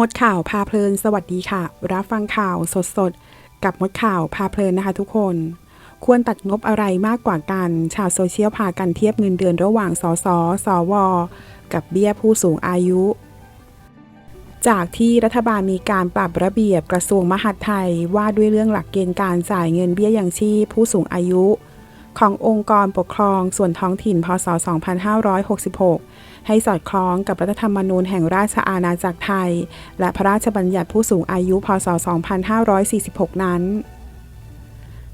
มดข่าวพาเพลิน สวัสดีค่ะ รับฟังข่าวสดๆกับมดข่าวพาเพลินนะคะทุกคน ควรตัดงบอะไรมากกว่ากัน ชาวโซเชียลพากันเทียบเงินเดือนระหว่างสสสว กับเบี้ยผู้สูงอายุ จากที่รัฐบาลมีการปรับระเบียบกระทรวงมหาดไทยว่าด้วยเรื่องหลักเกณฑ์การจ่ายเงินเบี้ยยังชีพผู้สูงอายุ ขององค์กรปกครองส่วนท้องถิ่น พศ 2566 ให้สอดคล้องกับรัฐธรรมนูญแห่งราชอาณาจักรไทย และพระราชบัญญัติผู้สูงอายุ พศ 2546 นั้น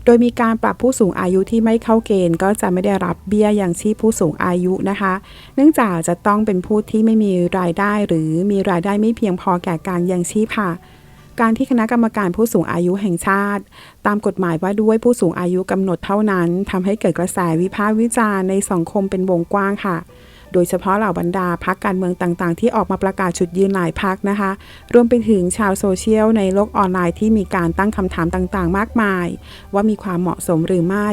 โดยมีการปรับผู้สูงอายุที่ไม่เข้าเกณฑ์ ก็จะไม่ได้รับเบี้ยยังชีพผู้สูงอายุนะคะ เนื่องจากจะต้องเป็นผู้ที่ไม่มีรายได้หรือมีรายได้ไม่เพียงพอแก่การยังชีพค่ะ การที่คณะกรรมการผู้สูงอายุแห่งชาติ ตามกฎหมายว่าด้วยผู้สูงอายุกำหนดเท่านั้นทำให้เกิดกระแสวิพากษ์วิจารณ์ในสังคมเป็นวงกว้างค่ะ โดยเฉพาะเหล่าบรรดาพักการเมืองต่างๆ ที่ออกมาประกาศจุดยืนหลายพักนะคะ รวมไปถึงชาวโซเชียลในโลกออนไลน์ที่มีการตั้งคำถามต่างๆ มากมาย ว่ามีความเหมาะสมหรือไม่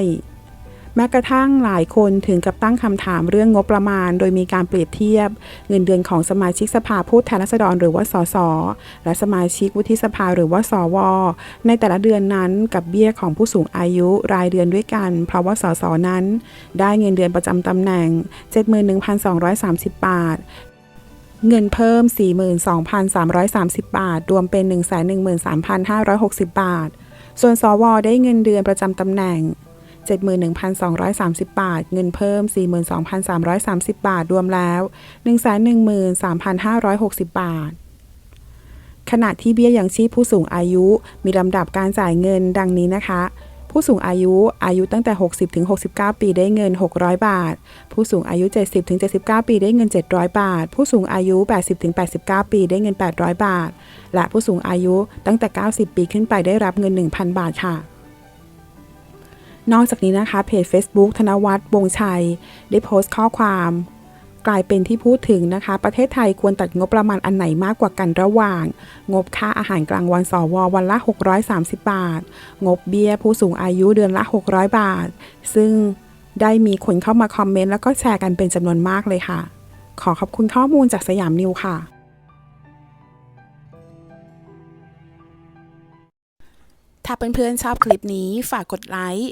แม้กระทั่งหลายคนถึงกับตั้งคำถามเรื่องงบประมาณ โดยมีการเปรียบเทียบ เงินเดือนของสมาชิกสภาผู้แทนราษฎรหรือว่าสสและสมาชิกวุฒิสภาหรือว่าสว ในแต่ละเดือนนั้นกับเบี้ยของผู้สูงอายุรายเดือนด้วยกัน เพราะว่าสสนั้น ได้เงินเดือนประจำตำแหน่ง 71,230 บาทเงินเพิ่ม 42,330 บาท รวมเป็น 113,560 บาท ส่วนสว ได้เงินเดือนประจำตำแหน่ง 71,230 บาท เงินเพิ่ม 42,330 บาท รวมแล้ว 113,560 บาท ขณะที่เบี้ยยังชีพผู้สูงอายุ มีลำดับการจ่ายเงินดังนี้นะคะ ผู้สูงอายุอายุตั้งแต่ 60ถึง69 ปีได้เงิน 600 บาท ผู้สูงอายุ 70ถึง79 ปีได้เงิน 700 บาท ผู้สูงอายุ 80ถึง89 ปีได้เงิน 800 บาท และผู้สูงอายุตั้งแต่ 90 ปีขึ้นไปได้รับเงิน 1,000 บาทค่ะ นอกจากนี้นะคะเพจ Facebook ธนวัฒน์วงชัย ได้โพสต์ข้อความ กลายเป็นที่พูดถึงนะคะ ประเทศไทยควรตัดงบประมาณอันไหนมากกว่ากันระหว่าง งบค่าอาหารกลางวันสววันละ 630 บาท งบเบี้ยผู้สูงอายุเดือนละ 600 บาท ซึ่งได้มีคนเข้ามาคอมเมนต์แล้วก็แชร์กันเป็นจำนวนมากเลยค่ะ ขอขอบคุณข้อมูลจากสยามนิวค่ะถ้าเพื่อนๆชอบคลิปนี้ฝากกดไลค์